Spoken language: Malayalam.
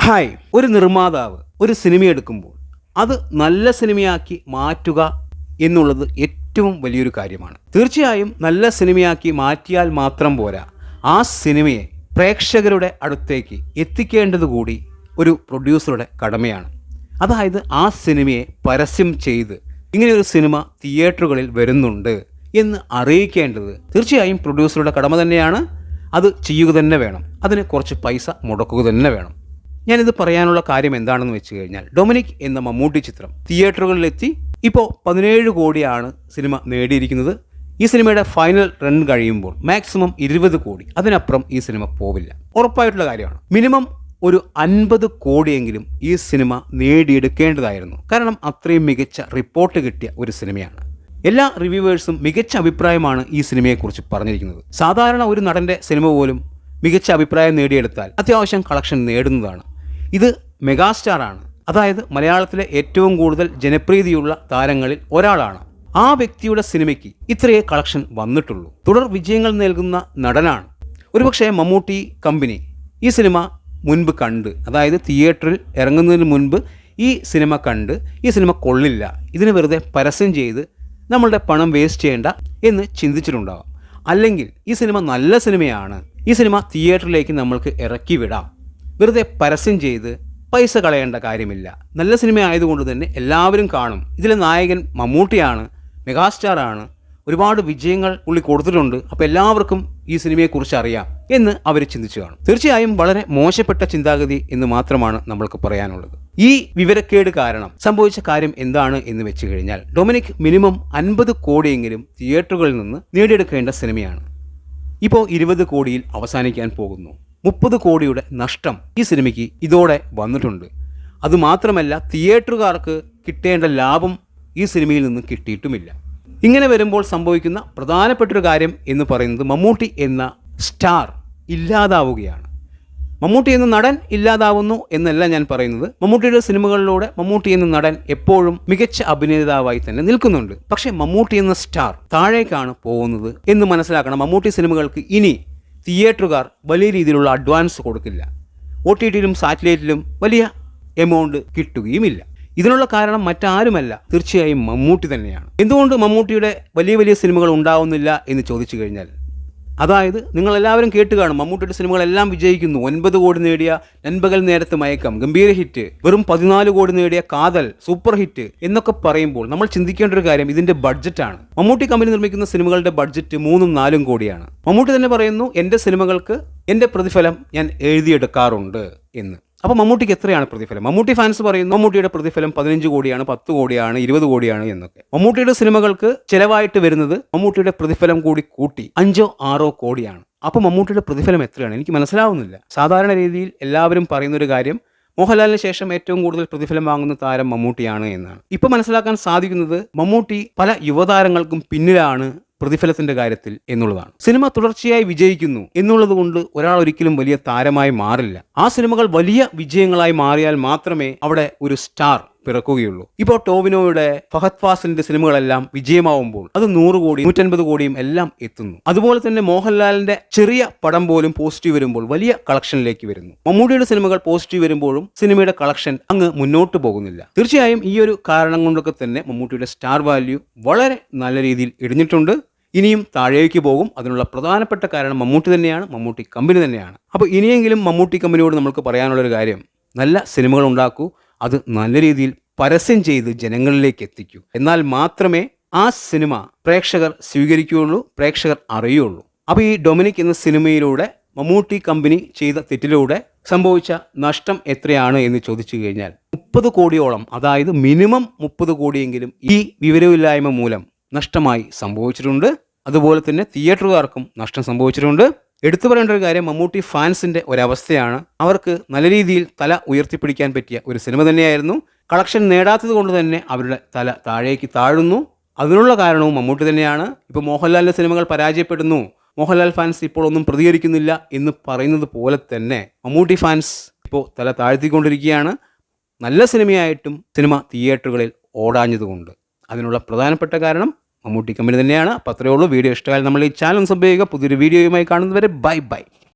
ഹായ് ഒരു നിർമ്മാതാവ് ഒരു സിനിമ എടുക്കുമ്പോൾ അത് നല്ല സിനിമയാക്കി മാറ്റുക എന്നുള്ളത് ഏറ്റവും വലിയൊരു കാര്യമാണ്. തീർച്ചയായും നല്ല സിനിമയാക്കി മാറ്റിയാൽ മാത്രം പോരാ ആ സിനിമയെ പ്രേക്ഷകരുടെ അടുത്തേക്ക് എത്തിക്കേണ്ടത് കൂടി ഒരു പ്രൊഡ്യൂസറുടെ കടമയാണ്. അതായത് ആ സിനിമയെ പരസ്യം ചെയ്ത് ഇങ്ങനെയൊരു സിനിമ തിയേറ്ററുകളിൽ വരുന്നുണ്ട് എന്ന് അറിയിക്കേണ്ടത് തീർച്ചയായും പ്രൊഡ്യൂസറുടെ കടമ തന്നെയാണ്. അത് ചെയ്യുക തന്നെ വേണം. അതിന് കുറച്ച് പൈസ മുടക്കുക തന്നെ വേണം. ഞാനിത് പറയാനുള്ള കാര്യം എന്താണെന്ന് വെച്ച് കഴിഞ്ഞാൽ ഡൊമിനിക് എന്ന മമ്മൂട്ടി ചിത്രം തിയേറ്ററുകളിലെത്തി. ഇപ്പോൾ പതിനേഴ് കോടിയാണ് സിനിമ നേടിയിരിക്കുന്നത്. ഈ സിനിമയുടെ ഫൈനൽ റൺ കഴിയുമ്പോൾ മാക്സിമം ഇരുപത് കോടി. അതിനപ്പുറം ഈ സിനിമ പോവില്ല. ഉറപ്പായിട്ടുള്ള കാര്യമാണ്. മിനിമം ഒരു അൻപത് കോടിയെങ്കിലും ഈ സിനിമ നേടിയെടുക്കേണ്ടതായിരുന്നു. കാരണം അത്രയും മികച്ച റിപ്പോർട്ട് കിട്ടിയ ഒരു സിനിമയാണ്. എല്ലാ റിവ്യൂവേഴ്സും മികച്ച അഭിപ്രായമാണ് ഈ സിനിമയെക്കുറിച്ച് പറഞ്ഞിരിക്കുന്നത്. സാധാരണ ഒരു നടന്റെ സിനിമ പോലും മികച്ച അഭിപ്രായം നേടിയെടുത്താൽ അത്യാവശ്യം കളക്ഷൻ നേടുന്നതാണ്. ഇത് മെഗാസ്റ്റാറാണ്. അതായത് മലയാളത്തിലെ ഏറ്റവും കൂടുതൽ ജനപ്രീതിയുള്ള താരങ്ങളിൽ ഒരാളാണ്. ആ വ്യക്തിയുടെ സിനിമയ്ക്ക് ഇത്രയേ കളക്ഷൻ വന്നിട്ടുള്ളൂ. തുടർ വിജയങ്ങൾ നൽകുന്ന നടനാണ്. ഒരുപക്ഷെ മമ്മൂട്ടി കമ്പനി ഈ സിനിമ മുൻപ് കണ്ട് അതായത് തിയേറ്ററിൽ ഇറങ്ങുന്നതിന് മുൻപ് ഈ സിനിമ കണ്ട് ഈ സിനിമ കൊള്ളില്ല ഇതിന് വെറുതെ പരസ്യം ചെയ്ത് നമ്മളുടെ പണം വേസ്റ്റ് ചെയ്യേണ്ട എന്ന് ചിന്തിച്ചിട്ടുണ്ടാവാം. അല്ലെങ്കിൽ ഈ സിനിമ നല്ല സിനിമയാണ് ഈ സിനിമ തിയേറ്ററിലേക്ക് നമ്മൾക്ക് ഇറക്കി വിടാം. വെറുതെ പരസ്യം ചെയ്ത് പൈസ കളയേണ്ട കാര്യമില്ല. നല്ല സിനിമ ആയതുകൊണ്ട് തന്നെ എല്ലാവരും കാണും. ഇതിലെ നായകൻ മമ്മൂട്ടിയാണ് മെഗാസ്റ്റാർ ആണ്. ഒരുപാട് വിജയങ്ങൾ ഉള്ളി കൊടുത്തിട്ടുണ്ട്. അപ്പോൾ എല്ലാവർക്കും ഈ സിനിമയെക്കുറിച്ച് അറിയാം എന്ന് അവർ ചിന്തിച്ചു കാണും. തീർച്ചയായും വളരെ മോശപ്പെട്ട ചിന്താഗതി എന്ന് മാത്രമാണ് നമ്മൾക്ക് പറയാനുള്ളത്. ഈ വിവരക്കേട് കാരണം സംഭവിച്ച കാര്യം എന്താണ് എന്ന് വെച്ച് കഴിഞ്ഞാൽ ഡൊമിനിക് മിനിമം അൻപത് കോടിയെങ്കിലും തിയേറ്ററുകളിൽ നിന്ന് നേടിയെടുക്കേണ്ട സിനിമയാണ്. ഇപ്പോൾ ഇരുപത് കോടിയിൽ അവസാനിക്കാൻ പോകുന്നു. മുപ്പത് കോടിയുടെ നഷ്ടം ഈ സിനിമയ്ക്ക് ഇതോടെ വന്നിട്ടുണ്ട്. അതുമാത്രമല്ല തിയേറ്ററുകാർക്ക് കിട്ടേണ്ട ലാഭം ഈ സിനിമയിൽ നിന്ന് കിട്ടിയിട്ടുമില്ല. ഇങ്ങനെ വരുമ്പോൾ സംഭവിക്കുന്ന പ്രധാനപ്പെട്ടൊരു കാര്യം എന്ന് പറയുന്നത് മമ്മൂട്ടി എന്ന സ്റ്റാർ ഇല്ലാതാവുകയാണ്. മമ്മൂട്ടി എന്ന നടൻ ഇല്ലാതാവുന്നു എന്നല്ല ഞാൻ പറയുന്നത്. മമ്മൂട്ടിയുടെ സിനിമകളിലൂടെ മമ്മൂട്ടി എന്ന നടൻ എപ്പോഴും മികച്ച അഭിനേതാവായി തന്നെ നിൽക്കുന്നുണ്ട്. പക്ഷേ മമ്മൂട്ടി എന്ന സ്റ്റാർ താഴേക്കാണ് പോകുന്നത് എന്ന് മനസ്സിലാക്കണം. മമ്മൂട്ടി സിനിമകൾക്ക് ഇനി തിയേറ്ററുകാർ വലിയ രീതിയിലുള്ള അഡ്വാൻസ് കൊടുക്കില്ല. ഒ ടി ടിയിലും സാറ്റലൈറ്റിലും വലിയ എമൗണ്ട് കിട്ടുകയുമില്ല. ഇതിനുള്ള കാരണം മറ്റാരുമല്ല തീർച്ചയായും മമ്മൂട്ടി തന്നെയാണ്. എന്തുകൊണ്ട് മമ്മൂട്ടിയുടെ വലിയ വലിയ സിനിമകൾ ഉണ്ടാവുന്നില്ല എന്ന് ചോദിച്ചു കഴിഞ്ഞാൽ അതായത് നിങ്ങളെല്ലാവരും കേട്ട് കാണും. മമ്മൂട്ടിയുടെ സിനിമകളെല്ലാം വിജയിക്കുന്നു. ഒൻപത് കോടി നേടിയ നൻപകൽ നേരത്ത് മയക്കം ഗംഭീര ഹിറ്റ് വെറും പതിനാല് കോടി നേടിയ കാതൽ സൂപ്പർ ഹിറ്റ് എന്നൊക്കെ പറയുമ്പോൾ നമ്മൾ ചിന്തിക്കേണ്ട ഒരു കാര്യം ഇതിന്റെ ബഡ്ജറ്റാണ് മമ്മൂട്ടി കമ്പനി നിർമ്മിക്കുന്ന സിനിമകളുടെ ബഡ്ജറ്റ് മൂന്നും നാലും കോടിയാണ്. മമ്മൂട്ടി തന്നെ പറയുന്നു എന്റെ സിനിമകൾക്ക് എന്റെ പ്രതിഫലം ഞാൻ എഴുതിയെടുക്കാറുണ്ട് എന്ന്. അപ്പോൾ മമ്മൂട്ടിക്ക് എത്രയാണ് പ്രതിഫലം? മമ്മൂട്ടി ഫാൻസ് പറയുന്നു മമ്മൂട്ടിയുടെ പ്രതിഫലം പതിനഞ്ച് കോടിയാണ് പത്ത് കോടിയാണ് ഇരുപത് കോടിയാണ് എന്നൊക്കെ. മമ്മൂട്ടിയുടെ സിനിമകൾക്ക് ചിലവായിട്ട് വരുന്നത് മമ്മൂട്ടിയുടെ പ്രതിഫലം കൂടി കൂട്ടി അഞ്ചോ ആറോ കോടിയാണ്. അപ്പോൾ മമ്മൂട്ടിയുടെ പ്രതിഫലം എത്രയാണ്? എനിക്ക് മനസ്സിലാവുന്നില്ല. സാധാരണ രീതിയിൽ എല്ലാവരും പറയുന്ന ഒരു കാര്യം മോഹൻലാലിന് ശേഷം ഏറ്റവും കൂടുതൽ പ്രതിഫലം വാങ്ങുന്ന താരം മമ്മൂട്ടിയാണ് എന്നാണ്. ഇപ്പൊ മനസ്സിലാക്കാൻ സാധിക്കുന്നത് മമ്മൂട്ടി പല യുവതാരങ്ങൾക്കും പിന്നിലാണ് പ്രതിഫലത്തിന്റെ കാര്യത്തിൽ എന്നുള്ളതാണ്. സിനിമ തുടർച്ചയായി വിജയിക്കുന്നു എന്നുള്ളത് കൊണ്ട് ഒരാൾ ഒരിക്കലും വലിയ താരമായി മാറില്ല. ആ സിനിമകൾ വലിയ വിജയങ്ങളായി മാറിയാൽ മാത്രമേ അവിടെ ഒരു സ്റ്റാർ പിറക്കുകയുള്ളൂ. ഇപ്പോൾ ടോവിനോയുടെ ഫഹദ് ഫാസിലിന്റെ സിനിമകളെല്ലാം വിജയമാവുമ്പോൾ അത് നൂറ് കോടി നൂറ്റൻപത് കോടിയും എല്ലാം എത്തുന്നു. അതുപോലെ തന്നെ മോഹൻലാലിന്റെ ചെറിയ പടം പോലും പോസിറ്റീവ് വരുമ്പോൾ വലിയ കളക്ഷനിലേക്ക് വരുന്നു. മമ്മൂട്ടിയുടെ സിനിമകൾ പോസിറ്റീവ് വരുമ്പോഴും സിനിമയുടെ കളക്ഷൻ അങ്ങ് മുന്നോട്ട് പോകുന്നില്ല. തീർച്ചയായും ഈ ഒരു കാരണം കൊണ്ടൊക്കെ തന്നെ മമ്മൂട്ടിയുടെ സ്റ്റാർ വാല്യൂ വളരെ നല്ല രീതിയിൽ ഇടിഞ്ഞിട്ടുണ്ട്. ഇനിയും താഴേക്ക് പോകും. അതിനുള്ള പ്രധാനപ്പെട്ട കാരണം മമ്മൂട്ടി തന്നെയാണ് മമ്മൂട്ടി കമ്പനി തന്നെയാണ്. അപ്പോൾ ഇനിയെങ്കിലും മമ്മൂട്ടി കമ്പനിയോട് നമുക്ക് പറയാനുള്ളൊരു കാര്യം നല്ല സിനിമകൾ ഉണ്ടാക്കൂ അത് നല്ല രീതിയിൽ പരസ്യം ചെയ്ത് ജനങ്ങളിലേക്ക് എത്തിക്കൂ. എന്നാൽ മാത്രമേ ആ സിനിമ പ്രേക്ഷകർ സ്വീകരിക്കുകയുള്ളൂ പ്രേക്ഷകർ അറിയുള്ളൂ അപ്പോൾ ഈ ഡൊമിനിക് എന്ന സിനിമയിലൂടെ മമ്മൂട്ടി കമ്പനി ചെയ്ത തെറ്റിലൂടെ സംഭവിച്ച നഷ്ടം എത്രയാണ് എന്ന് ചോദിച്ചു കഴിഞ്ഞാൽ മുപ്പത് കോടിയോളം അതായത് മിനിമം മുപ്പത് കോടിയെങ്കിലും ഈ വിവരമില്ലായ്മ മൂലം നഷ്ടമായി സംഭവിച്ചിട്ടുണ്ട്. അതുപോലെ തന്നെ തിയേറ്ററുകാർക്കും നഷ്ടം സംഭവിച്ചിട്ടുണ്ട്. എടുത്തു പറയേണ്ട ഒരു കാര്യം മമ്മൂട്ടി ഫാൻസിന്റെ ഒരവസ്ഥയാണ്. അവർക്ക് നല്ല രീതിയിൽ തല ഉയർത്തിപ്പിടിക്കാൻ പറ്റിയ ഒരു സിനിമ തന്നെയായിരുന്നു. കളക്ഷൻ നേടാത്തത് കൊണ്ട് തന്നെ അവരുടെ തല താഴേക്ക് താഴുന്നു. അതിനുള്ള കാരണവും മമ്മൂട്ടി തന്നെയാണ്. ഇപ്പോൾ മോഹൻലാലിന്റെ സിനിമകൾ പരാജയപ്പെടുന്നു. മോഹൻലാൽ ഫാൻസ് ഇപ്പോൾ ഒന്നും പ്രതികരിക്കുന്നില്ല എന്ന് പറയുന്നത് പോലെ തന്നെ മമ്മൂട്ടി ഫാൻസ് ഇപ്പോൾ തല താഴ്ത്തിക്കൊണ്ടിരിക്കുകയാണ്. നല്ല സിനിമയായിട്ടും സിനിമ തിയേറ്ററുകളിൽ ഓടാഞ്ഞതുകൊണ്ട്. അതിനുള്ള പ്രധാനപ്പെട്ട കാരണം മമ്മൂട്ടി കമ്പനി തന്നെയാണ്. അപ്പോൾ അത്രയേ ഉള്ളൂ. വീഡിയോ ഇഷ്ടമായാലും നമ്മൾ ഈ ചാനൽ സബ് ചെയ്യുക. പുതിയൊരു വീഡിയോയുമായി കാണുന്നവരെ ബൈ ബൈ.